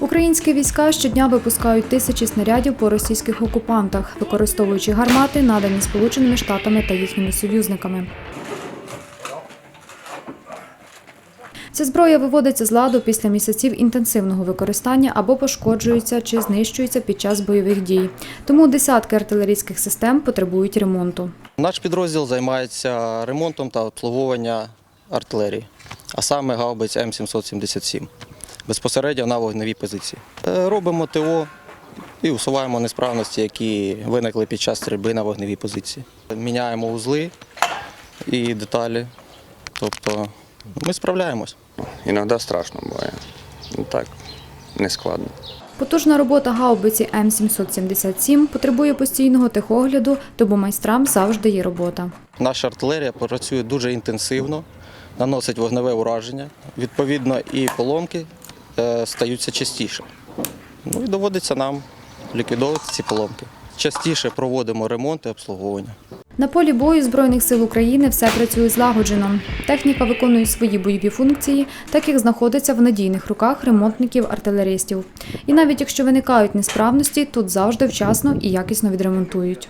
Українські війська щодня випускають тисячі снарядів по російських окупантах, використовуючи гармати, надані Сполученими Штатами та їхніми союзниками. Ця зброя виводиться з ладу після місяців інтенсивного використання або пошкоджується чи знищується під час бойових дій. Тому десятки артилерійських систем потребують ремонту. Наш підрозділ займається ремонтом та обслуговуванням артилерії, а саме гаубиць М777, безпосередньо на вогневій позиції. Робимо ТО і усуваємо несправності, які виникли під час стрільби на вогневій позиції. Міняємо узли і деталі. Тобто ми справляємось. Іноді страшно буває. Ну так, не складно. Потужна робота гаубиці М777 потребує постійного техогляду, тому майстрам завжди є робота. Наша артилерія працює дуже інтенсивно, наносить вогневе ураження. Відповідно, і поломки стаються частіше. Ну і доводиться нам ліквідовувати ці поломки. Частіше проводимо ремонт і обслуговування. На полі бою Збройних сил України все працює злагоджено. Техніка виконує свої бойові функції, так як знаходиться в надійних руках ремонтників-артилеристів. І навіть якщо виникають несправності, тут завжди вчасно і якісно відремонтують.